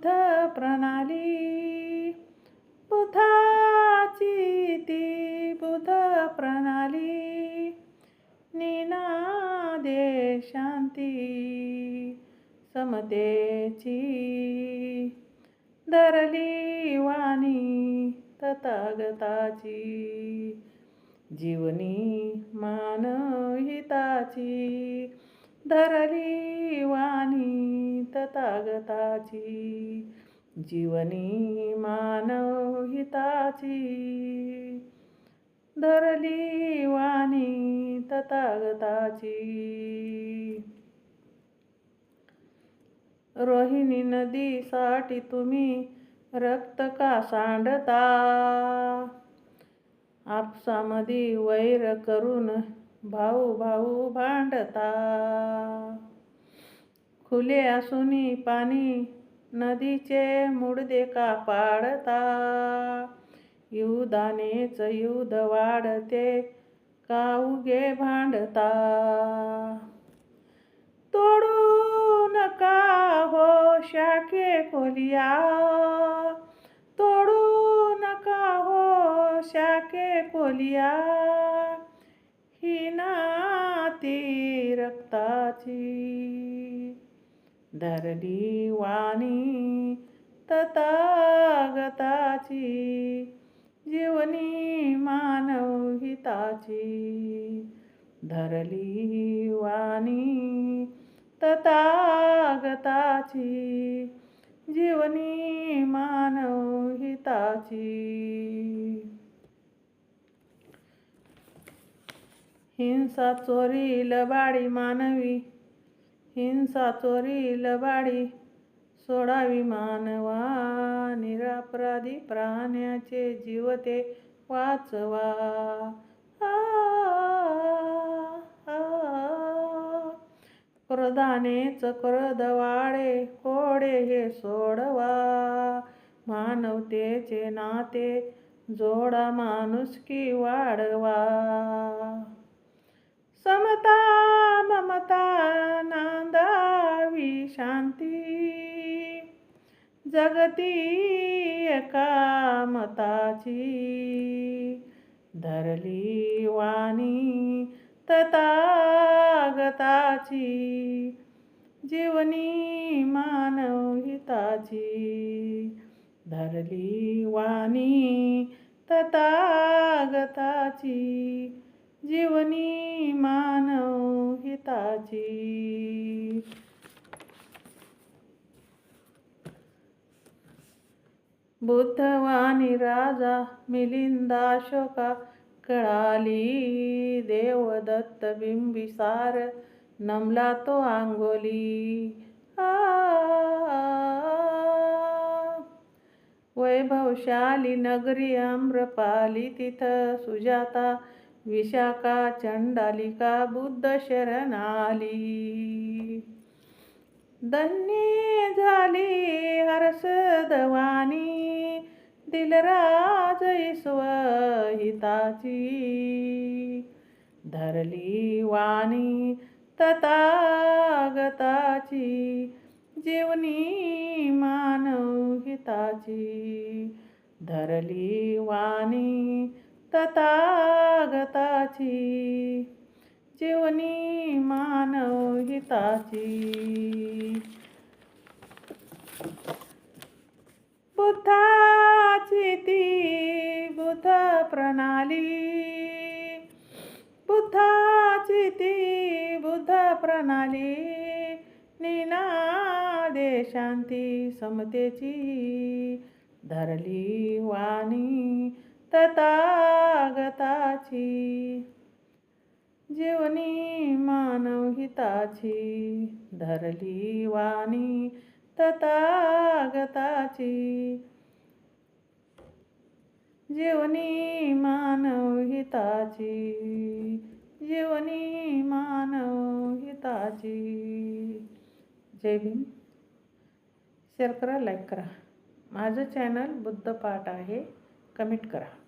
बुद्ध प्रणाली. बुधाची ती बुध प्रणाली. निनादे शांती. समतेची. धरली वाणी तथागताची. जीवनी मानहिताची. धरली वाणी तथागताची जीवनी मानवहिताची. धरली वाणी तथागताची रोहिणी नदीसाठी तुम्ही रक्त का सांडता? आपसामध्ये वैर करून भाऊ भाऊ भांडता. खुले असूनी पाणी नदीचे मुडदे का पाडता युदानेच युद वाढते का उगे भांडता. तोडू नका हो शाखे खोलिया. तोडू नका हो शाखे खोलिया. ही नाती रक्ताची. धरली वाणी तथागताची जीवनी मानवहिताची धरली वाणी तथागताची जीवनी मानवहिताची हिंसा चोरी लबाडी मानवी हिंसा चोरी लबाडी सोडावी मानवा निरापराधी प्राण्याचे जीवते वाचवा. क्रदानेच आ, क्रोधानेच कोडे हे सोडवा. मानवतेचे नाते जोडा माणुसकी वाढवा. समता शांती. जगती एकामताची. धरली वाणी तथागताची. जीवनी मानवहिताची. धरली वाणी तथागताची. जीवनी मानवहिताची. बुद्धवाणी राजा मिलिंदाशोका कळाली. देवदत्त बिंबिसार नमला तो आंगोली वैभवशाली नगरी आम्रपाली. तिथं सुजाता विशाखा चंडालिका बुद्ध शरणाली. धन्य झाली हर्षदवानी दिलराज हिताची. धरली वाणी तथागताची जीवनी मानवहिताची धरली वाणी तथागताची जीवनी मानवहिताची बुद्धाची ती बुद्ध प्रणाली. बुद्धाची ती बुद्ध प्रणाली. निनादे शांती समतेची धरली वाणी तथागताची. जीवनी मानवहिताची धरली वाणी तथागताची जीवनी मानवहिताची जीवनी मानवहिताची जय भीम. शेअर करा लाईक करा. माझं चॅनल बुद्धपाठ आहे. कमेंट करा.